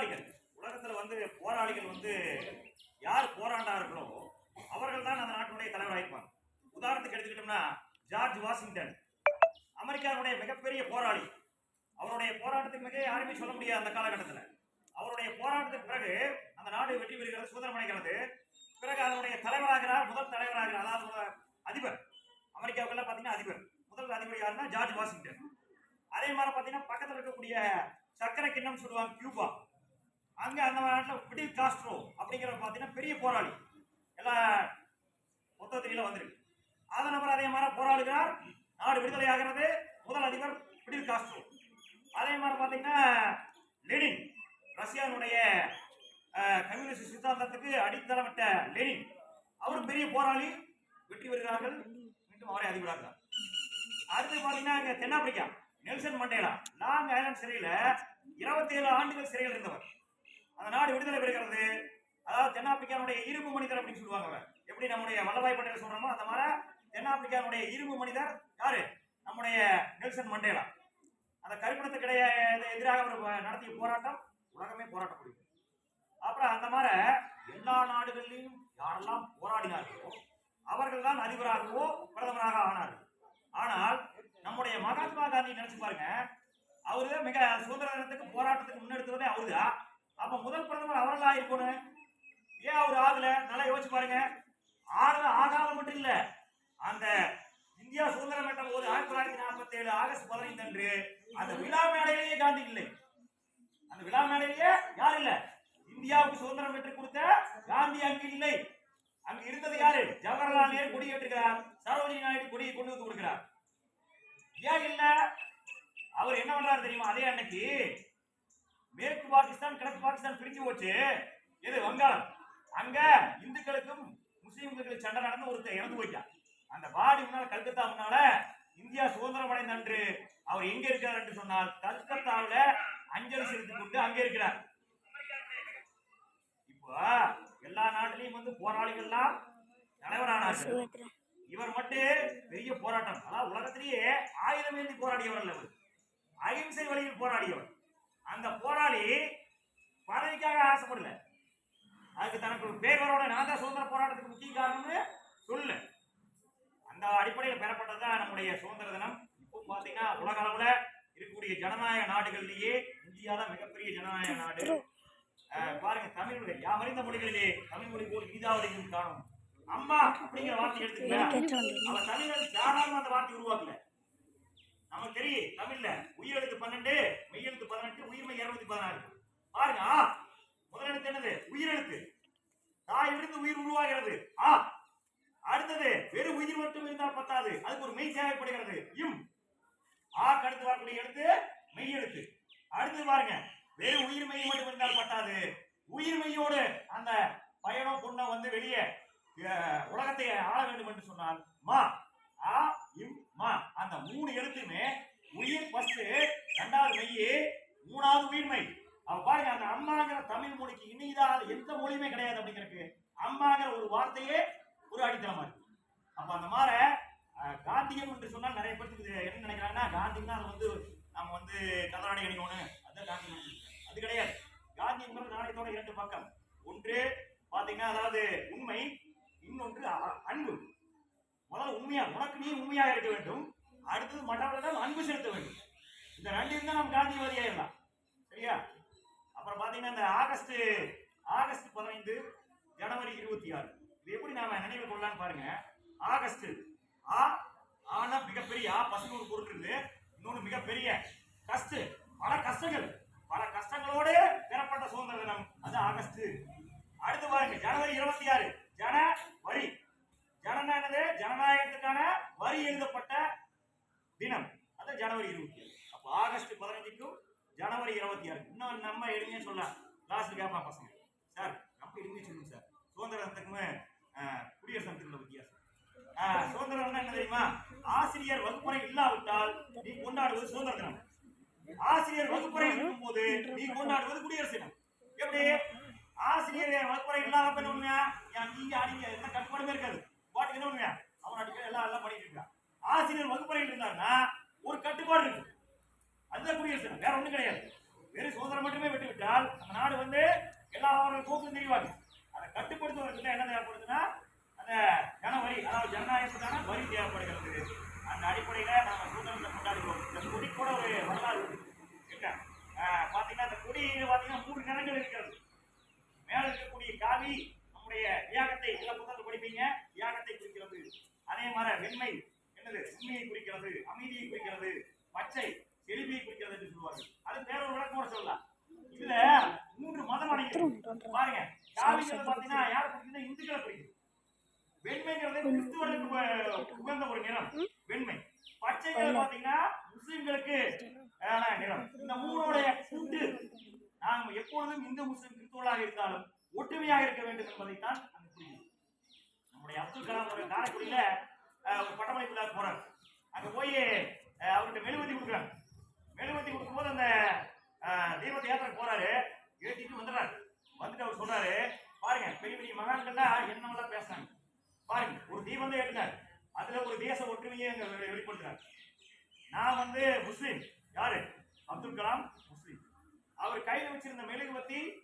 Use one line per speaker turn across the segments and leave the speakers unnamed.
போராளிகள். உலகத்தில் வந்து போராளிகள் வந்து யார் போராண்டார்களோ அவர்கள் தான் அந்த நாட்டினுடைய தலைவராயிருப்பாங்க உதாரணத்துக்கு எடுத்துக்கிட்டோம்னா ஜார்ஜ் வாஷிங்டன். அமெரிக்காவுடைய மிகப்பெரிய போராளி. அவருடைய போராட்டத்துக்கு மிக யாருமே சொல்ல முடியாது அந்த காலகட்டத்தில். அவருடைய போராட்டத்துக்கு பிறகு அந்த நாடு வெற்றி பெறுகிறது சுதந்திரம் அடைகிறது. பிறகு அதனுடைய தலைவராகிறார் முதல் தலைவராகிறார் அதாவது அதிபர். அமெரிக்காவுக்குள்ள பார்த்தீங்கன்னா அதிபர். முதல் அதிபர் யாருன்னா ஜார்ஜ் வாஷிங்டன். அதே மாதிரி பார்த்தீங்கன்னா பக்கத்தில் இருக்கக்கூடிய சக்கரை கிண்ணம் சொல்லுவாங்க கியூபா. அங்க நாட்டில் பிடில் காஸ்ட்ரோ அப்படிங்கிற பார்த்தீங்கன்னா பெரிய போராளி. எல்லா மொத்தத்தில வந்திருக்கு. அதை நபர் அதே மாதிரி போராடுகிறார். நாடு விடுதலை ஆகிறது. முதல் அதிபர் பிடில் காஸ்ட்ரோ அதே மாதிரி பார்த்தீங்கன்னா லெனின் ரஷ்யாவுடைய கம்யூனிஸ்ட் சித்தாந்தத்துக்கு அடித்தளமிட்ட லெனின். அவரும் பெரிய போராளி. வெற்றி பெறுகிறார்கள். மீண்டும் அவரே அதிபராகிறார் அடுத்து பார்த்தீங்கன்னா இங்கே தென்னாப்பிரிக்கா நெல்சன் மண்டேலா. லாங் ஐலாண்ட் சிறையில் இருபத்தி ஏழு ஆண்டுகள் சிறையில் இருந்தவர். அந்த நாடு விடுதலை பெறுகிறது. அதாவது தென்னாப்பிரிக்காவுடைய இரும்பு மனிதர் அப்படின்னு சொல்லுவாங்க எப்படி நம்முடைய வல்லபாய் பட்டேல் சொல்றோமோ அந்த மாதிரி தென்னாப்பிரிக்காவுடைய இரும்பு மனிதர் யாரு? நம்முடைய நெல்சன் மண்டேலா. அந்த கருப்பினத்துக்கு இடையே எதிராக அவர் நடத்திய போராட்டம் உலகமே போராட்டம் முடியும் அப்புறம் அந்த மாதிரி எல்லா நாடுகளிலும் யாரெல்லாம் போராடினார்களோ அவர்கள் தான் அதிபராகவோ பிரதமராக ஆனார்கள். ஆனால் நம்முடைய மகாத்மா காந்தி நினைச்சு பாருங்க. அவரு மிக சுதந்திர போராட்டத்துக்கு முன்னெடுத்ததே அவருதான். அப்ப முதல் பிரதமர் அவரெல்லாம் ஆகிருக்கணும் ஏன் அவர் ஆகல? நல்லா யோசிச்சு பாருங்க. ஆகல ஆகாம மட்டும் இல்ல. அந்த இந்தியா சுதந்திரம் பெற்ற போது ஆயிரத்தி தொள்ளாயிரத்தி நாற்பத்தி ஏழு ஆகஸ்ட் பதினைந்து அன்று அந்த விழா மேடையிலேயே காந்தி இல்லை. அந்த விழா மேடையிலேயே யார் இல்ல? இந்தியாவுக்கு சுதந்திரம் பெற்றுக் கொடுத்த காந்தி அங்கு இல்லை. அங்கு இருந்தது யாரு? ஜவஹர்லால் நேரு கொடி ஏற்றுகிறார் சரோஜினி நாயுடு கொடியை கொண்டு வந்து கொடுக்கிறார். ஏன் இல்ல? அவர் என்ன பண்றாரு தெரியுமா? அதே அன்னைக்கு மேற்கு பாகிஸ்தான் கிழக்கு பாகிஸ்தான் பிரிஞ்சு போச்சு. எது வங்காளம்? அங்க இந்துக்களுக்கும் முஸ்லீம்களுக்கு சண்டை நடந்து ஒருத்தர் இறந்து போயிட்டான். அந்த பாடி முன்னால கல்கத்தா முன்னால இந்தியா சுதந்திரம் அடைந்த அன்று அவர் எங்க இருக்கிறார் என்று சொன்னால் கல்கத்தாவுல அஞ்சலி செலுத்திக் கொண்டு அங்கே இருக்கிறார். இப்போ எல்லா நாட்டிலையும் வந்து போராளிகள்லாம் தலைவரானார்கள். இவர் மட்டும் பெரிய போராட்டம். அதாவது உலகத்திலேயே ஆயுதம் ஏந்தி போராடியவர் அல்ல இவர். அகிம்சை வழியில் போராடியவர். அந்த போராளி பதவிக்காக ஆசைப்படல. அதுக்கு தனக்கு ஒரு பேர் வரோட நான் தான் சுதந்திர போராட்டத்துக்கு முக்கிய காரணம்னு சொல்லல. அந்த அடிப்படையில் பெறப்பட்டது தான் நம்முடைய சுதந்திர தினம். இப்போ பார்த்தீங்கன்னா உலக அளவுல இருக்கக்கூடிய ஜனநாயக நாடுகளிலேயே இந்தியா தான் மிகப்பெரிய ஜனநாயக நாடு. பாருங்க தமிழ் மொழி யாம் அறிந்த மொழிகளிலே தமிழ் மொழி போல் இனிதாவதையும் காணும்? அம்மா அப்படிங்கிற வார்த்தை எடுத்துக்கலாம் அவன் தமிழர் சாதாரண அந்த வார்த்தை உருவாக்கல. நமக்கு தெரியும் தமிழ்ல உயிரெழுத்து பன்னெண்டு பதினாறு பாருங்க ஆ முதலெழுத்து என்னது? உயிரெழுத்து தாய் விழுந்து உயிர் உருவாகிறது. ஆ அடுத்தது வெறும் உயிர் மட்டும் இருந்தால் பத்தாது. அதுக்கு ஒரு மெய் தேவைப்படுகிறது. இம். ஆ கடுத்து வரக்கூடிய எழுத்து மெய் எழுத்து. அடுத்து பாருங்க வெறும் உயிர் மெய் மட்டும் இருந்தால் பத்தாது. உயிர் மெய்யோடு அந்த பயணம் பொண்ணை வந்து வெளியே உலகத்தை ஆள வேண்டும் என்று சொன்னால் மா ஆ இம் மா. அந்த மூணு எழுத்துமே உயிர் ஃபர்ஸ்ட் ரெண்டாவது மெய் மூணாவது உயிர்மை அவ பாருங்க அந்த அம்மாங்கிற தமிழ் மொழிக்கு இணையதாத கிடையாது அப்படிங்கிறதுக்கு அம்மாங்கிற ஒரு வார்த்தையே ஒரு அடித்தளமா இருக்கு. அப்ப அந்த மாதிரி காந்தியம் என்று சொன்னால் நிறைய பேருக்கு என்ன நினைக்கிறாங்கன்னா காந்தின்னா அது வந்து நம்ம வந்து கதராடை அணிக்கணும் அதுதான் காந்தி அது கிடையாது. காந்திங்கிறது நாணயத்தோட இரண்டு பக்கம். ஒன்று பாத்தீங்கன்னா அதாவது உண்மை இன்னொன்று அன்பு. முதல்ல உண்மையா உனக்கு நீ உண்மையாக இருக்க வேண்டும். அடுத்தது மற்றவர்களிடம் அன்பு செலுத்த வேண்டும். இந்த ரெண்டு தான் நம்ம காந்தி ஆயிடலாம் சரியா? அப்புறம் பாத்தீங்கன்னா இந்த ஆகஸ்ட் ஆகஸ்ட் பதினைந்து ஜனவரி இருபத்தி ஆறு. இது எப்படி நாம நினைவு கொள்ளலாம்னு பாருங்க. ஆகஸ்ட் ஆ ஆனா மிகப்பெரிய ஆ பசங்க ஒரு பொருள் இருந்து இன்னொன்று மிகப்பெரிய கஷ்ட. பல கஷ்டங்கள். பல கஷ்டங்களோடு பெறப்பட்ட சுதந்திர தினம். அது ஆகஸ்ட். அடுத்து பாருங்க ஜனவரி இருபத்தி ஆறு. ஜன வரி ஜனநாயகது ஜனநாயகத்துக்கான வரி எழுதப்பட்ட தினம். அது ஜனவரி இருபத்தி ஆறு. அப்போ ஆகஸ்ட் பதினஞ்சுக்கும் ஜனவரி இருபத்தி ஆறு இன்னும் நம்ம எளிமையா சொல்லலாம். லாஸ்ட் கேப்பா பசங்க? சார் நம்ம எதுவுமே சொல்லுங்க சார். சுதந்திரத்துக்குமே குடியரசு தினத்துக்குள்ள வித்தியாசம். ஆஹ், என்ன தெரியுமா? ஆசிரியர் வகுப்பறை இல்லாவிட்டால் நீ கொண்டாடுவது சுதந்திர தினம் ஆசிரியர் வகுப்பறை இருக்கும்போது நீ கொண்டாடுவது குடியரசு தினம் எப்படி? ஆசிரியர் வகுப்பறை இல்லாத என்ன பண்ணுங்க நீங்க அடிங்க எந்த கட்டுப்பாடுமே இருக்காது. பாட்டுக்கு என்ன பண்ணுங்க அவன் அடிக்க எல்லாம் எல்லாம் பண்ணிட்டு இருக்கான். ஆசிரியர் வகுப்பறையில் இருந்தாருன்னா ஒரு கட்டுப்பாடு இருக்கு. அதுதான் குடியரசு தினம் வேற ஒண்ணும் கிடையாது. வெறும் சுதந்திரம் மட்டுமே விட்டுவிட்டால் அந்த நாடு வந்து எல்லா அவர்கள் கூப்பிட்டு தெரிவாங்க அதை கட்டுப்படுத்துவதற்கு என்ன தேவைப்படுதுன்னா அந்த ஜனவரி அதாவது ஜனநாயகத்துக்கான வரி தேவைப்படுகிறது. அந்த அடிப்படையில் நாம சுதந்திரத்தை கொண்டாடுகிறோம் இந்த கொடி கூட ஒரு வரலாறு இருக்கு. என்ன ஆஹ் பாத்தீங்கன்னா அந்த கொடியில பாத்தீங்கன்னா மூன்று நிறங்கள் இருக்கிறது. மேலே இருக்கக்கூடிய காவி நம்முடைய தியாகத்தை எல்லாம் புத்தகத்தை படிப்பீங்க. தியாகத்தை குறிக்கிறது. அதே மாதிரி வெண்மை என்னது உண்மையை குறிக்கிறது அமைதியை குறிக்கிறது பச்சை செழுமையை குறிக்கிறது என்று சொல்லுவார்கள் அது வேற ஒரு விளக்கம் கூட சொல்லலாம் இதுல மூன்று மதம் அடங்கியிருக்கு பாருங்க காவிங்கிறது பாத்தீங்கன்னா யாரை குறிக்குதுன்னா இந்துக்களை குறிக்குது வெண்மைங்கிறது கிறிஸ்துவர்களுக்கு உகந்த ஒரு நிறம். வெண்மை. பச்சைங்கிறது பாத்தீங்கன்னா முஸ்லிம்களுக்கு ஆன நிறம். இந்த மூணுடைய கூட்டு நாம் எப்பொழுதும் இந்து முஸ்லிம் கிறிஸ்துவர்களாக இருந்தாலும் ஒற்றுமையாக இருக்க வேண்டும் என்பதைத்தான் புரியும் நம்முடைய அப்துல் கலாம் ஒரு காரைக்குடியில ஒரு பட்டமளிப்பு விழா போறார். அங்க போய் அவர்கிட்ட மெழுகுவத்தி கொடுக்குறாங்க. மெழுகுவத்தி கொடுக்கும்போது அந்த தீபத்தை ஏற்ற போறாரு. ஏற்றிட்டு வந்துடுறாரு. வந்துட்டு அவர் சொல்றாரு பாருங்க பெரிய பெரிய மகான்கள்லாம் என்னவெல்லாம் பேசுறாங்க. பாருங்க ஒரு தீபம் தான் ஏற்றினார் அதுல ஒரு தேச ஒற்றுமையை அங்க வெளி- வெளிப்படுத்துறாரு. நான் வந்து முஸ்லீம். யாரு? அப்துல் கலாம் முஸ்லீம். அவர் கையில வச்சிருந்த மெழுகுவத்தி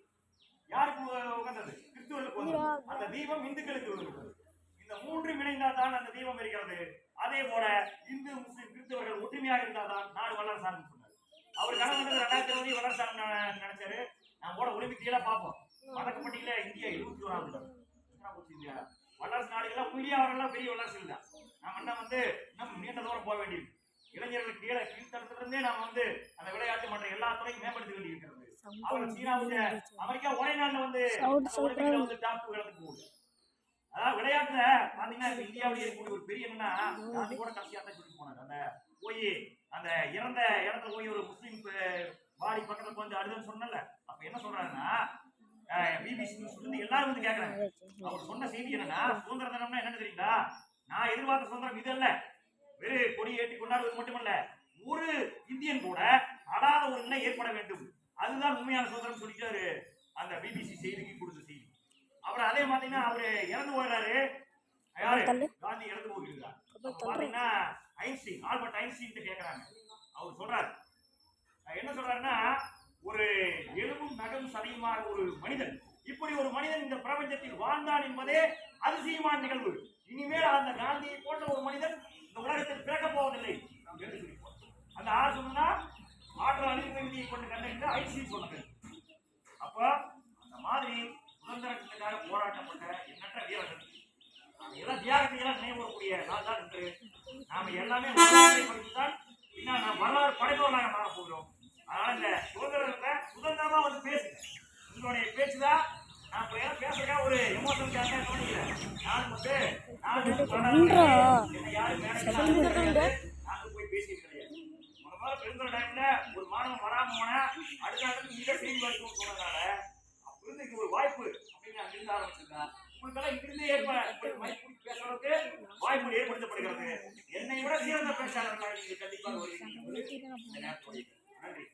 யாருக்கு உகந்தது? கிறிஸ்துவர்களுக்கு அந்த தீபம் இந்துக்களுக்கு இந்த மூன்று இணைந்தால் தான் அந்த தீபம் இருக்கிறது. அதே போல இந்து முஸ்லிம் கிறிஸ்தவர்கள் ஒற்றுமையாக இருந்தால் தான் நாடு வல்லரசு சொன்னார். அவர் கனவு ரெண்டாயிரத்தி இருபது வல்லரசு நினைச்சாரு. நான் கூட ஒலிம்பிக் பார்ப்போம். பதக்கப்பட்டியல இந்தியா இருபத்தி போச்சு இந்தியா? வல்லரசு நாடுகள்லாம் உண்மையா அவர்கள்லாம் பெரிய வல்லரசு இல்லை நாம என்ன வந்து இன்னும் நீண்ட தூரம் போக வேண்டியது. இளைஞர்களுக்கு கீழே கீழ்த்தளத்திலிருந்தே நாம வந்து அந்த விளையாட்டு மற்ற எல்லா துறையும் மேம்படுத்த வேண்டியிருக்கிறது அவர் சீனாவுக்கு அமெரிக்கா ஒரே நாள்ல வந்து வந்து டாப் இடத்துக்கு போகுது அதாவது விளையாட்டுல பாத்தீங்கன்னா இந்தியாவுல இருக்கக்கூடிய ஒரு பெரிய என்னன்னா காந்தி கூட கடைசியா தான் சொல்லி போனாரு. அந்த போய் அந்த இறந்த இடத்துல போய் ஒரு முஸ்லீம் பாடி பக்கத்துல கொஞ்சம் அழுதுன்னு சொன்னல அப்ப என்ன சொல்றாருன்னா பிபிசி எல்லாரும் வந்து கேக்குறாங்க. அவர் சொன்ன செய்தி என்னன்னா சுதந்திர தினம்னா என்னன்னு தெரியுங்களா? நான் எதிர்பார்த்த சுதந்திரம் இது அல்ல. வெறு கொடி ஏற்றி கொண்டாடுவது மட்டுமல்ல ஒரு இந்தியன் கூட அடாத ஒரு நிலை ஏற்பட வேண்டும். அதுதான் உண்மையான சுதந்திரம் சொல்லிட்டாரு அந்த பிபிசி செய்திக்கு கொடுத்த செய்தி. அப்புறம் அதே பாத்தீங்கன்னா அவரு இறந்து போயிடுறாரு. யாரு. காந்தி இறந்து போகிறார் பாத்தீங்கன்னா ஐன்ஸ்டீன் ஆல்பர்ட் ஐன்ஸ்டீன் கேக்குறாங்க. அவர் சொல்றாரு. என்ன சொல்றாருன்னா ஒரு சதையுமான ஒரு மனிதன். இப்படி ஒரு மனிதன் இந்த பிரபஞ்சத்தில் வாழ்ந்தான் என்பதே அதிசயமான நிகழ்வு. இனிமேல் அந்த காந்தியை போன்ற ஒரு மனிதன் இந்த உலகத்தில் பிறக்க போவதில்லை. அந்த ஆறு சொன்னா ஆற்றல் அழிவு கொண்டு கண்டறிந்த ஐசி சொன்னது. அப்ப அந்த மாதிரி சுதந்திரத்துக்காக போராட்டப்பட்ட எண்ணற்ற வீரர்கள் நாம எல்லாம் தியாகத்தை எல்லாம் நினைவுறக்கூடிய நாள் தான் என்று நாம எல்லாமே தான் படித்துதான் நாம் வரலாறு படைப்பவர்களாக மாற போகிறோம் அதனால இந்த சுதந்திரத்தை சுதந்திரமா வந்து பேசுங்க நான் இப்ப ஏன் பேசுறேன் ஒரு எமோஷன் கேட்டா தோணிக்கல நான் வந்து நான் யாரும் மேடைக்கு நாங்க போய் பேசிட்டு கிடையாது. முத முதல்ல பெருந்தொரு டைம்ல ஒரு மாணவன் வராம போனா அடுத்த இடத்துக்கு இங்கே செய்தி வாய்ப்பு சொன்னதால அப்ப இருந்து இங்க ஒரு வாய்ப்பு அப்படின்னு அங்க இருந்து உங்களுக்கெல்லாம் இங்கிருந்தே ஏற்ப மைக் பிடிச்சி பேசுறதுக்கு வாய்ப்பு ஏற்படுத்தப்படுகிறது. என்னை விட சிறந்த பேச்சாளர்களாக நீங்கள் கண்டிப்பாக நேரத்தில் நன்றி.